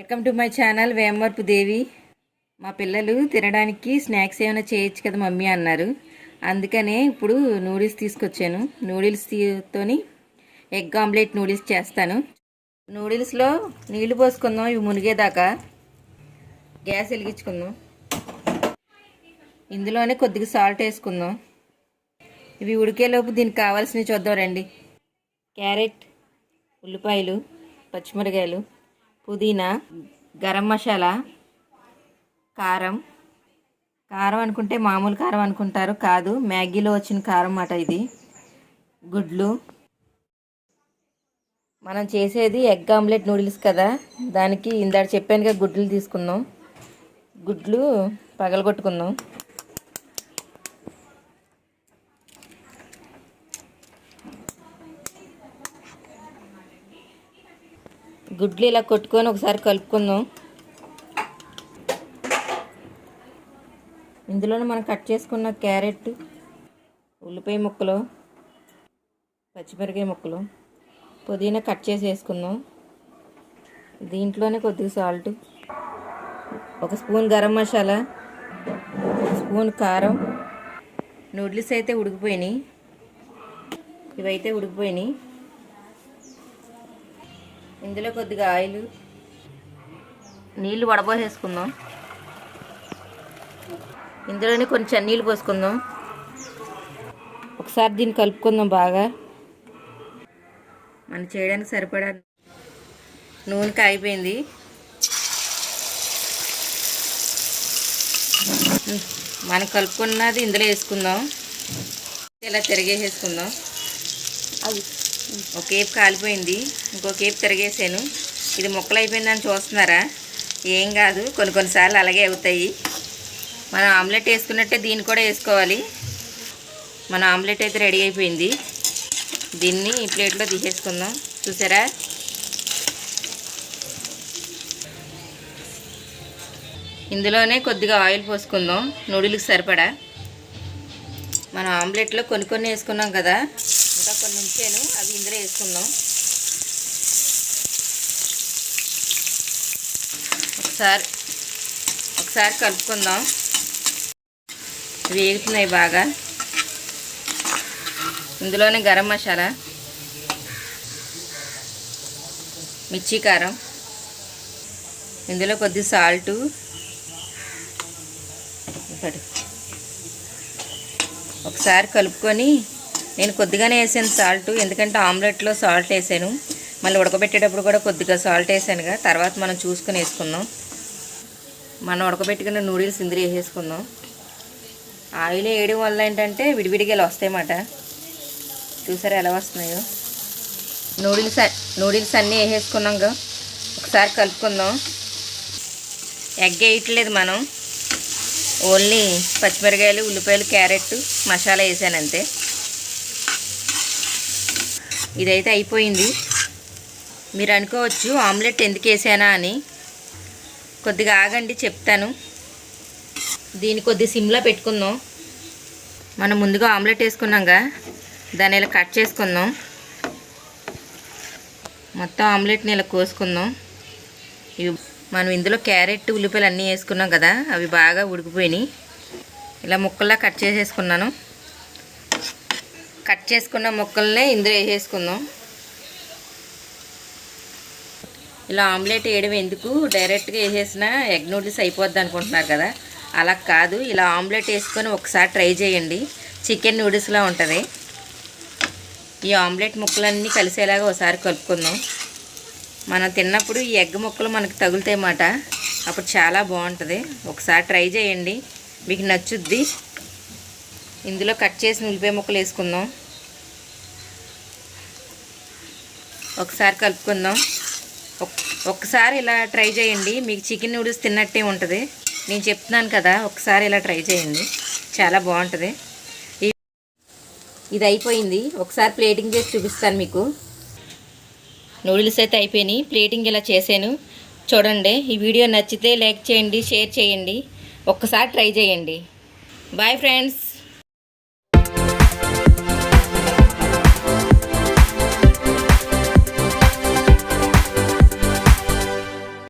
Welcome to my channel Vemarpu Devi. మా పిల్లలు తినడానికి స్నాక్స్ ఏమైనా చేయొచ్చు కదా మమ్మీ అన్నారు. అందుకనే ఇప్పుడు నూడిల్స్ తీసుకొచ్చాను. నూడిల్స్ తోని ఎగ్ ఆమ్లెట్ నూడిల్స్ చేస్తాను. నూడిల్స్లో నీళ్ళు పోసుకుందాం. ఇవి మునిగేదాకా గ్యాస్ వెలిగించుకుందాం. ఇందులోనే కొద్దిగా సాల్ట్ వేసుకుందాం. ఇవి ఉడికేలోపు దీనికి కావాల్సినవి చూద్దాం రండి. క్యారెట్ ఉల్లిపాయలు పచ్చిమిరకాయలు పుదీనా గరం మసాలా కారం. కారం అనుకుంటే మామూలు కారం అనుకుంటారు కాదు. మ్యాగీలో వచ్చిన కారం అన్నమాట ఇది. గుడ్లు. మనం చేసేది ఎగ్ ఆమ్లెట్ నూడిల్స్ కదా. దానికి ఇందాక చెప్పానుగా గుడ్లు తీసుకుందాం. గుడ్లు పగలగొట్టుకుందాం. గుడ్లు ఇలా కొట్టుకొని ఒకసారి కలుపుకుందాం. ఇందులోనే మనం కట్ చేసుకున్న క్యారెట్ ఉల్లిపాయ ముక్కలు పచ్చిమిరకాయ ముక్కలు పుదీనా కట్ చేసి వేసుకుందాం. దీంట్లోనే కొద్దిగా సాల్ట్ ఒక స్పూన్ గరం మసాలా ఒక స్పూన్ కారం నూడిల్స్ అయితే ఉడికిపోయినాయి. ఇవైతే ఉడికిపోయినాయి. ఇందులో కొద్దిగా ఆయిల్. నీళ్ళు వడబోసేసుకుందాం. ఇందులోనే కొంచెం నీళ్ళు పోసుకుందాం. ఒకసారి దీన్ని కలుపుకుందాం బాగా. మనం చేయడానికి సరిపడా నూనె కాగిపోయింది. మనం కలుపుకున్నది ఇందులో వేసుకుందాం. ఇలా తిరిగేసేసుకుందాం. అది ఒక కేప్ కాలిపోయింది. ఇంకో కేప్ తిరిగేసాను ఇది ముక్కలు అయిపోయిందని చూస్తున్నారా? ఏం కాదు. కొన్ని కొన్నిసార్లు అలాగే అవుతాయి. మనం ఆమ్లెట్ వేసుకున్నట్టే దీన్ని కూడా వేసుకోవాలి. మన ఆమ్లెట్ అయితే రెడీ అయిపోయింది. దీన్ని ఈ ప్లేట్లో తీసేసుకుందాం. చూసారా? ఇందులోనే కొద్దిగా ఆయిల్ పోసుకుందాం. నూడిల్కి సరిపడా. మనం ఆమ్లెట్లో కొన్ని కొన్ని వేసుకున్నాం కదా. ఇంకా కొన్ని ఉంచాను. అవి ఇందులో వేసుకుందాం. ఒకసారి ఒకసారి కలుపుకుందాం. వేగుతున్నాయి బాగా. ఇందులోనే గరం మసాలా మిర్చి కారం ఇందులో కొద్ది సాల్టు. ఒకసారి కలుపుకొని నేను కొద్దిగానే వేసాను సాల్ట్ ఎందుకంటే ఆమ్లెట్లో సాల్ట్ వేసాను. మళ్ళీ ఉడకబెట్టేటప్పుడు కూడా కొద్దిగా సాల్ట్ వేసానుగా. తర్వాత మనం చూసుకొని వేసుకుందాం. మనం ఉడకబెట్టుకున్న నూడిల్స్ ఇందులో వేసేసుకుందాం. ఆయిల్ వేయడం వల్ల ఏంటంటే విడివిడిగా ఇలా వస్తాయన్నమాట. చూసారా ఎలా వస్తున్నాయో? నూడిల్స్ నూడిల్స్ అన్నీ వేసేసుకున్నాక ఒకసారి కలుపుకుందాం. ఎగ్ వేయట్లేదు మనం. ఓన్లీ పచ్చిమిరకాయలు ఉల్లిపాయలు క్యారెట్ మసాలా వేసాను అంతే. ఇదైతే అయిపోయింది. మీరు అనుకోవచ్చు ఆమ్లెట్ ఎందుకు వేసానా అని. కొద్దిగా ఆగండి చెప్తాను. దీన్ని కొద్ది సిమ్లో పెట్టుకుందాం. మనం ముందుగా ఆమ్లెట్ వేసుకున్నాగా దాన్ని ఇలా కట్ చేసుకుందాం. మొత్తం ఆమ్లెట్ని ఇలా కోసుకుందాం. ఇవి మనం ఇందులో క్యారెట్ ఉల్లిపాయలు అన్నీ వేసుకున్నాం కదా అవి బాగా ఉడికిపోయినాయి. ఇలా ముక్కల్లా కట్ చేసేసుకున్నాను. కట్ చేసుకున్న ముక్కల్నే ఇందులో వేసేసుకుందాం. ఇలా ఆమ్లెట్ వేయడం ఎందుకు? డైరెక్ట్గా వేసేసిన ఎగ్ నూడిల్స్ అయిపోద్ది అనుకుంటున్నారు కదా. అలా కాదు ఇలా ఆమ్లెట్ వేసుకొని ఒకసారి ట్రై చేయండి. చికెన్ నూడిల్స్లా ఉంటుంది. ఈ ఆమ్లెట్ ముక్కలన్నీ కలిసేలాగా ఒకసారి కలుపుకుందాం. మనం తిన్నప్పుడు ఈ ఎగ్ ముక్కలు మనకు తగులుతాయి అన్నమాట. అప్పుడు చాలా బాగుంటుంది. ఒకసారి ట్రై చేయండి. మీకు నచ్చుద్ది. ఇందులో కట్ చేసిన ఉల్లిపాయ ముక్కలు వేసుకుందాం. ఒకసారి కలుపుకుందాం. ఒక్కసారి ఇలా ట్రై చేయండి. మీకు చికెన్ నూడిల్స్ తిన్నట్టే ఉంటుంది. నేను చెప్తున్నాను కదా ఒకసారి ఇలా ట్రై చేయండి. చాలా బాగుంటుంది. ఇది అయిపోయింది. ఒకసారి ప్లేటింగ్ చేసి చూపిస్తాను మీకు. నూడిల్స్ అయితే అయిపోయినాయి. ప్లేటింగ్ ఇలా చేశాను. చూడండి ఈ వీడియో నచ్చితే లైక్ చేయండి షేర్ చేయండి. ఒక్కసారి ట్రై చేయండి. Bye friends.